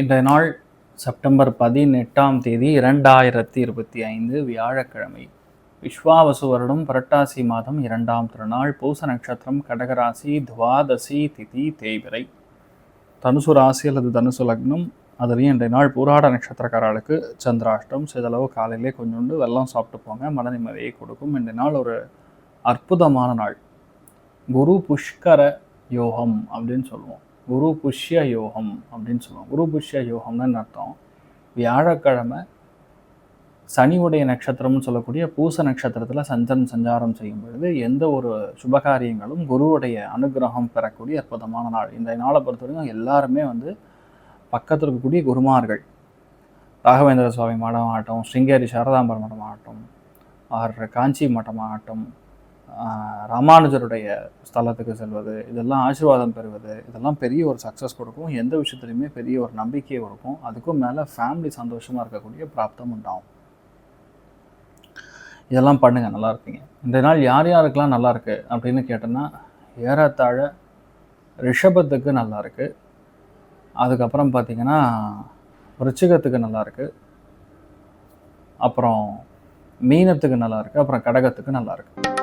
இன்றைய நாள் செப்டம்பர் பதினெட்டாம் தேதி இரண்டாயிரத்தி இருபத்தி ஐந்து வியாழக்கிழமை. விஸ்வாவசு வருடம் புரட்டாசி மாதம் இரண்டாம் திருநாள் பூச நட்சத்திரம் கடகராசி துவாதசி திதி தேய்பிரை. தனுசு ராசி அல்லது தனுசு லக்னம் அதுலேயும் இன்றைய நாள் பூராட நட்சத்திரக்காரர்களுக்கு சந்திராஷ்டம் சிதளவு காலையிலே கொஞ்சோண்டு வெள்ளம் சாப்பிட்டு போங்க மன நிம்மதியை கொடுக்கும். இன்றைய நாள் ஒரு அற்புதமான நாள். குரு புஷ்கர யோகம் அப்படின்னு சொல்லுவோம். குரு புஷ்ய யோகம் அப்படின்னு சொல்லுவோம் குரு புஷ்ய யோகம்னு அர்த்தம்? வியாழக்கிழமை சனியுடைய நட்சத்திரம்னு சொல்லக்கூடிய பூச நட்சத்திரத்தில் சஞ்சன் சஞ்சாரம் செய்யும் பொழுது எந்த ஒரு சுபகாரியங்களும் குருவுடைய அனுகிரகம் பெறக்கூடிய அற்புதமான நாள். இந்த நாளை பொறுத்தவரைக்கும் எல்லாருமே வந்து பக்கத்தில் இருக்கக்கூடிய குருமார்கள். ராகவேந்திர சுவாமி மடம் ஆகட்டும் ஸ்ருங்கேரி சாரதாம்பர மடம் ஆகட்டும் ஆர். காஞ்சி மட்டம் ஆகட்டும் ராமானுஜருடைய ஸ்தலத்துக்கு செல்வது இதெல்லாம் ஆசீர்வாதம் பெறுவது இதெல்லாம் பெரிய ஒரு சக்ஸஸ் கொடுக்கும். எந்த விஷயத்துலையுமே பெரிய ஒரு நம்பிக்கையை கொடுக்கும். அதுக்கும் மேலே ஃபேமிலி சந்தோஷமாக இருக்கக்கூடிய பிராப்தம் உண்டாகும். இதெல்லாம் பண்ணுங்கள் நல்லா இருப்பீங்க. இந்த நாள் யார் யாருக்கெல்லாம் நல்லா இருக்கு அப்படின்னு கேட்டோன்னா ஏறத்தாழ ரிஷபத்துக்கு நல்லா இருக்கு. அதுக்கப்புறம் பார்த்தீங்கன்னா ரிச்சிகத்துக்கு நல்லா இருக்கு. அப்புறம் மீனத்துக்கு நல்லா இருக்கு. அப்புறம் கடகத்துக்கு நல்லா இருக்குது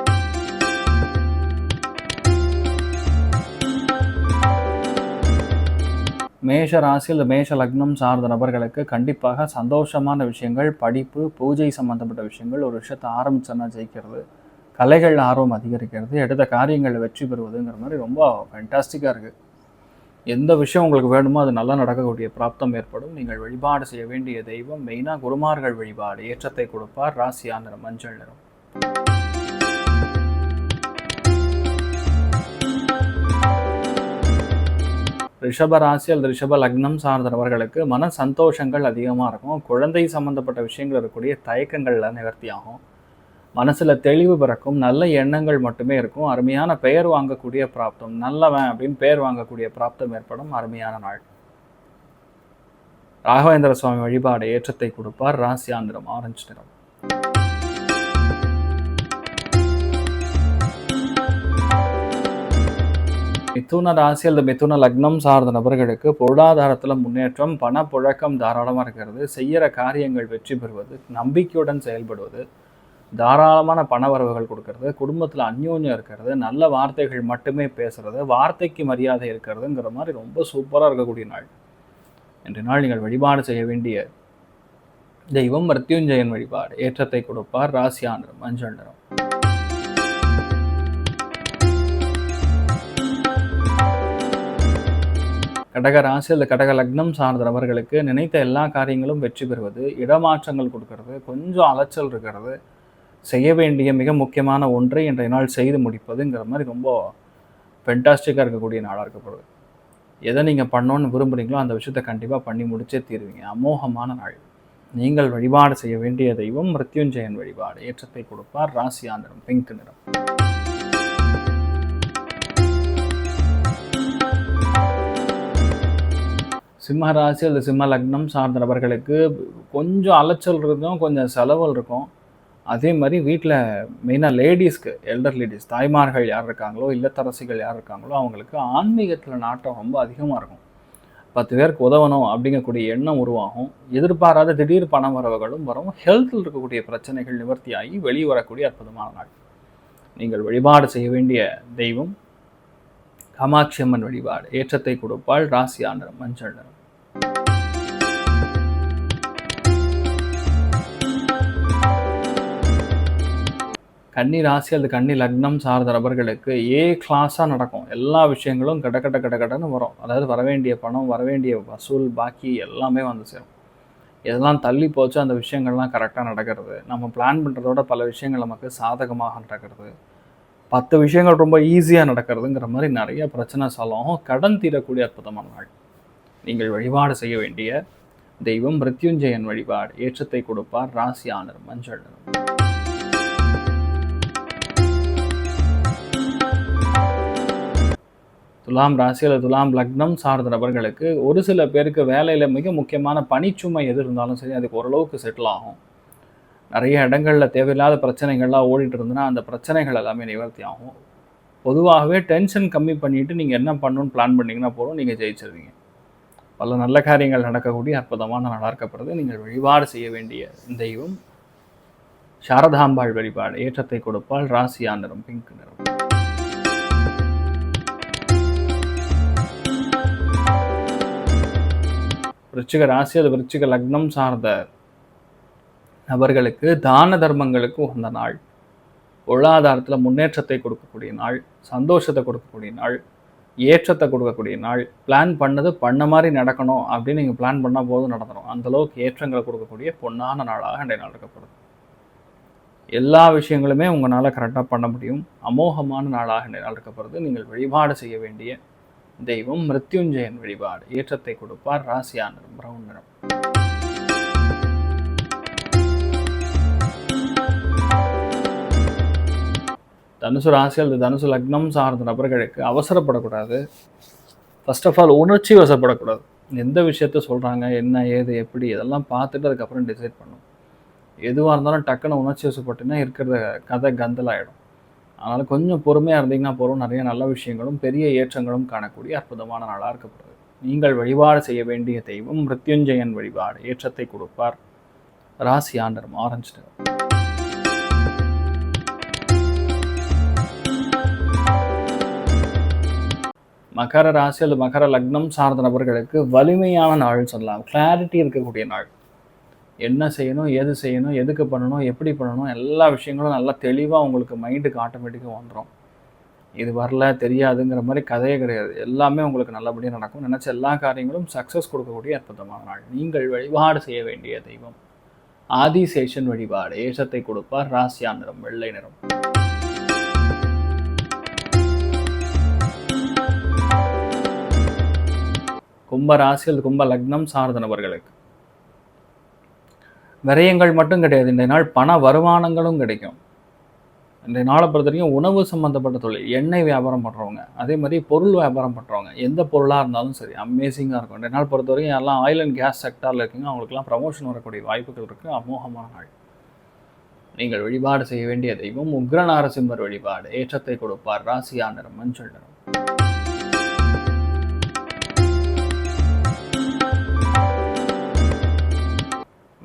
மேஷ ராசி மேஷ லக்னம் சார்ந்த நபர்களுக்கு கண்டிப்பாக சந்தோஷமான விஷயங்கள் படிப்பு பூஜை சம்பந்தப்பட்ட விஷயங்கள் ஒரு விஷயத்தை ஆரம்பிச்சோன்னா ஜெயிக்கிறது. கலைகள் ஆர்வம் அதிகரிக்கிறது. எடுத்த காரியங்களில் வெற்றி பெறுவதுங்கிற மாதிரி ரொம்ப ஃபேண்டாஸ்டிக்காக இருக்குது எந்த விஷயம் உங்களுக்கு வேணுமோ அது நல்லா நடக்கக்கூடிய பிராப்தம் ஏற்படும். நீங்கள் வழிபாடு செய்ய வேண்டிய தெய்வம். மெயினாக குருமார்கள் வழிபாடு. ஏற்றத்தை கொடுப்பார். ராசியா நிறம் மஞ்சள் நிறம். ரிஷப ராசி அல்லது ரிஷப லக்னம் சார்ந்தவர்களுக்கு மன சந்தோஷங்கள் அதிகமாக இருக்கும். குழந்தை சம்பந்தப்பட்ட விஷயங்கள் இருக்கக்கூடிய தயக்கங்கள்லாம் நிவர்த்தியாகும் மனசில் தெளிவு பிறக்கும். நல்ல எண்ணங்கள் மட்டுமே இருக்கும். அருமையான பெயர் வாங்கக்கூடிய பிராப்தம். நல்லவன் அப்படின்னு பெயர் வாங்கக்கூடிய பிராப்தம் ஏற்படும். அருமையான நாள். ராகவேந்திர சுவாமி வழிபாடு ஏற்றத்தை கொடுப்பார். ராசியாந்திரம் நிறம் ஆரஞ்சு நிறம். மிதுன ராசி அல்லது மிதுன லக்னம் சார்ந்த நபர்களுக்கு பொருளாதாரத்தில் முன்னேற்றம் பணப்புழக்கம் தாராளமாக இருக்கிறது. செய்கிற காரியங்கள் வெற்றி பெறுவது நம்பிக்கையுடன் செயல்படுவது தாராளமான பண வரவுகள் கொடுக்கறது குடும்பத்தில் அந்யோன்யம் இருக்கிறது நல்ல வார்த்தைகள் மட்டுமே பேசுறது வார்த்தைக்கு மரியாதை இருக்கிறதுங்கிற மாதிரி ரொம்ப சூப்பராக இருக்கக்கூடிய நாள். இன்றைய நாள் நீங்கள் வழிபாடு செய்ய வேண்டிய தெய்வம் மருத்யுஞ்சயன் வழிபாடு. ஏற்றத்தை கொடுப்பார் ராசியான மஞ்சள் நிறம் கடக ராசி அல்லது கடக லக்னம் சார்ந்த நபர்களுக்கு நினைத்த எல்லா காரியங்களும் வெற்றி பெறுவது இடமாற்றங்கள் கொடுக்கறது கொஞ்சம் அலைச்சல் இருக்கிறது செய்ய வேண்டிய மிக முக்கியமான ஒன்றை இன்றைய நாள் செய்து முடிப்பதுங்கிற மாதிரி ரொம்ப ஃபென்டாஸ்டிக்காக இருக்கக்கூடிய நாளாக இருக்கப்படுது. எதை நீங்கள் பண்ணணும்னு விரும்புகிறீங்களோ அந்த விஷயத்தை கண்டிப்பாக பண்ணி முடிச்சே தீருவீங்க. அமோகமான நாள். நீங்கள் வழிபாடு செய்ய வேண்டிய தெய்வம் மிருத்யுஞ்சயன் வழிபாடு. ஏற்றத்தை கொடுப்பார் ராசியா நிறம் பிங்க் நிறம். சிம்ம ராசி அல்லது சிம்ம லக்னம் சார்ந்த நபர்களுக்கு கொஞ்சம் அலைச்சல் இருக்கும் கொஞ்சம் செலவல் இருக்கும். அதே மாதிரி வீட்டில் மெயினாக லேடிஸ்க்கு எல்டர் லேடிஸ் தாய்மார்கள் யார் இருக்காங்களோ இல்லத்தரசிகள் யார் இருக்காங்களோ அவங்களுக்கு ஆன்மீகத்தில் நாட்டம் ரொம்ப அதிகமாக இருக்கும். பத்து பேருக்கு உதவணும் அப்படிங்கக்கூடிய எண்ணம் உருவாகும். எதிர்பாராத திடீர் பண வரவுகளும் வரும். ஹெல்த்தில் இருக்கக்கூடிய பிரச்சனைகள் நிவர்த்தியாகி வெளியே வரக்கூடிய அற்புதமான நாள். நீங்கள் வழிபாடு செய்ய வேண்டிய தெய்வம் காமாட்சி அம்மன் வழிபாடு. ஏற்றத்தை கொடுப்பாள் ராசியா நிறம் மஞ்சள் நிறம். கன்னி ராசி அல்லது கன்னி லக்னம் சார்ந்த நபர்களுக்கு ஏ கிளாஸாக நடக்கும். எல்லா விஷயங்களும் கட கட கட கடன்னு வரும். அதாவது வரவேண்டிய பணம் வரவேண்டிய வசூல் பாக்கி எல்லாமே வந்து சேரும். எதெல்லாம் தள்ளி போச்சு அந்த விஷயங்கள்லாம் கரெக்டாக நடக்கிறது. நம்ம பிளான் பண்ணுறதோட பல விஷயங்கள் நமக்கு சாதகமாக நடக்கிறது. பத்து விஷயங்கள் ரொம்ப ஈஸியாக நடக்கிறதுங்கிற மாதிரி நிறைய பிரச்சனை சொல்லும் கடன் தீரக்கூடிய அற்புதமான நாள். நீங்கள் வழிபாடு செய்ய வேண்டிய தெய்வம் மிருத்யுஞ்சயன் வழிபாடு. ஏற்றத்தை கொடுப்பார் ராசி ஆனர் மஞ்சள் நிறம். துலாம் ராசியில் துலாம் லக்னம் சார்ந்த நபர்களுக்கு ஒரு சில பேருக்கு வேலையில் மிக முக்கியமான பணிச்சுமை எது இருந்தாலும் சரி அதுக்கு ஓரளவுக்கு செட்டில் ஆகும். நிறைய இடங்களில் தேவையில்லாத பிரச்சனைகள்லாம் ஓடிட்டு இருந்ததுன்னா அந்த பிரச்சனைகள் எல்லாமே நிவர்த்தி ஆகும். பொதுவாகவே டென்ஷன் கம்மி பண்ணிவிட்டு நீங்கள் என்ன பண்ணணும்னு பிளான் பண்ணிங்கன்னா போதும் நீங்கள் ஜெயிச்சிருவீங்க. பல நல்ல காரியங்கள் நடக்கக்கூடிய அற்புதமான நாளாக இருக்கப்படுறது நீங்கள் வழிபாடு செய்ய வேண்டிய தெய்வம் சாரதாம்பாள் வழிபாடு. ஏற்றத்தை கொடுப்பால் ராசியா நிறம் பிங்க் நிறம். விருச்சிக ராசி அது விருச்சிக லக்னம் சார்ந்த நபர்களுக்கு தான தர்மங்களுக்கு உகந்த நாள். பொருளாதாரத்தில் முன்னேற்றத்தை கொடுக்கக்கூடிய நாள் சந்தோஷத்தை கொடுக்கக்கூடிய நாள் ஏற்றத்தை கொடுக்கக்கூடிய நாள். பிளான் பண்ணது பண்ண மாதிரி நடக்கணும் அப்படின்னு நீங்கள் பிளான் பண்ணால் போதும் நடந்துடும் அந்தளவுக்கு ஏற்றங்களை கொடுக்கக்கூடிய பொன்னான நாளாக அன்றைய நாள் இருக்கப்படுது. எல்லா விஷயங்களுமே உங்களால் கரெக்டாக பண்ண முடியும். அமோகமான நாளாக இன்றைய நாள் இருக்கப்படுது. நீங்கள் வழிபாடு செய்ய வேண்டிய தெய்வம் மிருத்யுஞ்சயன் வழிபாடு. ஏற்றத்தை கொடுப்பார் ராசியான பிரவுன் நிறம் தனுசு ராசி அல்லது தனுசு லக்னம் சார்ந்த நபர்களுக்கு அவசரப்படக்கூடாது. ஃபர்ஸ்ட் ஆஃப் ஆல் உணர்ச்சி வசப்படக்கூடாது. எந்த விஷயத்த சொல்கிறாங்க என்ன ஏது எப்படி இதெல்லாம் பார்த்துட்டு அதுக்கப்புறம் டிசைட் பண்ணும். எதுவாக இருந்தாலும் டக்குன்னு உணர்ச்சி வசப்பட்டுன்னா இருக்கிற கதை கந்தலாகிடும் அதனால் கொஞ்சம் பொறுமையாக இருந்தீங்கன்னா போகிறோம் நிறைய நல்ல விஷயங்களும் பெரிய ஏற்றங்களும் காணக்கூடிய அற்புதமான நாளாக இருக்கப்படுது. நீங்கள் வழிபாடு செய்ய வேண்டிய தெய்வம் மிருத்யுஞ்சயன் வழிபாடு ஏற்றத்தை கொடுப்பார். ராசி ஆண்டரும் ஆரஞ்சு நிறம் மகர ராசி அல்லது மகர லக்னம் சார்ந்த நபர்களுக்கு வலிமையான நாள்னு சொல்லலாம். கிளாரிட்டி இருக்கக்கூடிய நாள். என்ன செய்யணும் எது செய்யணும் எதுக்கு பண்ணணும் எப்படி பண்ணணும் எல்லா விஷயங்களும் நல்லா தெளிவாக உங்களுக்கு மைண்டுக்கு ஆட்டோமேட்டிக்காக வந்துடும் இது வரல தெரியாதுங்கிற மாதிரி கதையே கிடையாது. எல்லாமே உங்களுக்கு நல்லபடியாக நடக்கும். நினச்ச எல்லா காரியங்களும் சக்ஸஸ் கொடுக்கக்கூடிய அற்புதமான நாள். நீங்கள் வழிபாடு செய்ய வேண்டிய தெய்வம். ஆதிசேஷன் வழிபாடு. ஏசத்தை கொடுப்பார். ராசியா நிறம் வெள்ளை நிறம். கும்ப ராசி கும்ப லக்னம் சார்ந்த நபர்களுக்கு. விரயங்கள் மட்டும் கிடையாது. இந்த நாள் பண வருமானங்களும் கிடைக்கும். இந்த நாளை பொறுத்த வரைக்கும் உணவு சம்மந்தப்பட்ட தொழில் எண்ணெய் வியாபாரம் பண்ணுறவங்க அதே மாதிரி பொருள் வியாபாரம் பண்ணுறவங்க எந்த பொருளாக இருந்தாலும் சரி அமேசிங்காக இருக்கும். இந்த நாள் பொறுத்த வரைக்கும் எல்லாம் ஆயில் அண்ட் கேஸ் செக்டாரில் இருக்கீங்க. அவங்களுக்குலாம் ப்ரமோஷன் வரக்கூடிய வாய்ப்புகள் இருக்குது அமோகமான நாள். நீங்கள் வழிபாடு செய்ய வேண்டிய தெய்வம் உக்ர நாரசிம்மர் வழிபாடு. ஏற்றத்தை கொடுப்பார். ராசியா நிறம் மஞ்சள் நிறம்.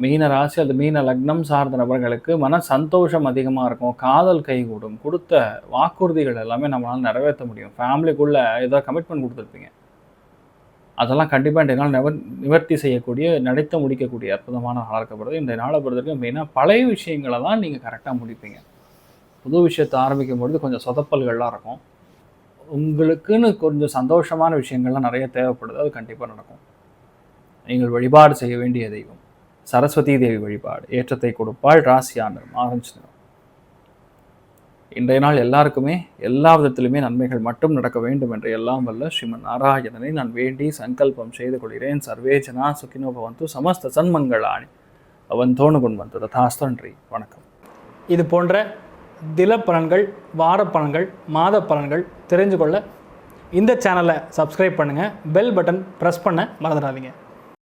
மீன ராசி அது மீன லக்னம் சார்ந்த நபர்களுக்கு மன சந்தோஷம் அதிகமாக இருக்கும். காதல் கைகூடும். கொடுத்த வாக்குறுதிகள் எல்லாமே நம்மளால் நிறைவேற்ற முடியும். ஃபேமிலிக்குள்ளே ஏதோ கமிட்மெண்ட் கொடுத்துருப்பீங்க. அதெல்லாம் கண்டிப்பாக இந்த நாள் நிவர் நிவர்த்தி செய்யக்கூடிய நடித்த முடிக்கக்கூடிய அற்புதமான நாளாக இருக்கப்படுது இந்த நாளை பொறுத்த வரைக்கும் மெயினாக பழைய விஷயங்களை தான் நீங்கள் கரெக்டாக முடிப்பீங்க. புது விஷயத்தை ஆரம்பிக்கும் பொழுது கொஞ்சம் சொதப்பல்கள்லாம் இருக்கும். உங்களுக்குன்னு கொஞ்சம் சந்தோஷமான விஷயங்கள்லாம் நிறைய தேவைப்படுது. அது கண்டிப்பாக நடக்கும். நீங்கள் வழிபாடு செய்ய வேண்டிய தெய்வம். சரஸ்வதி தேவி வழிபாடு ஏற்றத்தை கொடுப்பாள் ராசியா நிறம் ஆரஞ்சு நிறம். இன்றைய நாள் எல்லாருக்குமே எல்லா விதத்திலுமே நன்மைகள் மட்டும் நடக்க வேண்டும் என்று எல்லாம் வல்ல ஸ்ரீமன் நாராயணனை நான் வேண்டி சங்கல்பம் செய்து கொள்கிறேன். சர்வேஜனா சுகினோ பவந்து சமஸ்த சன்மங்களாணி. அவன் தோணுகுண் வந்து ததாஸ்தன்றி வணக்கம். இது போன்ற தில பலன்கள் வார பலன்கள் மாத பலன்கள் தெரிஞ்சு கொள்ள இந்த சேனலை சப்ஸ்கிரைப் பண்ணுங்கள் பெல் பட்டன் ப்ரெஸ் பண்ண மறந்துடாதீங்க.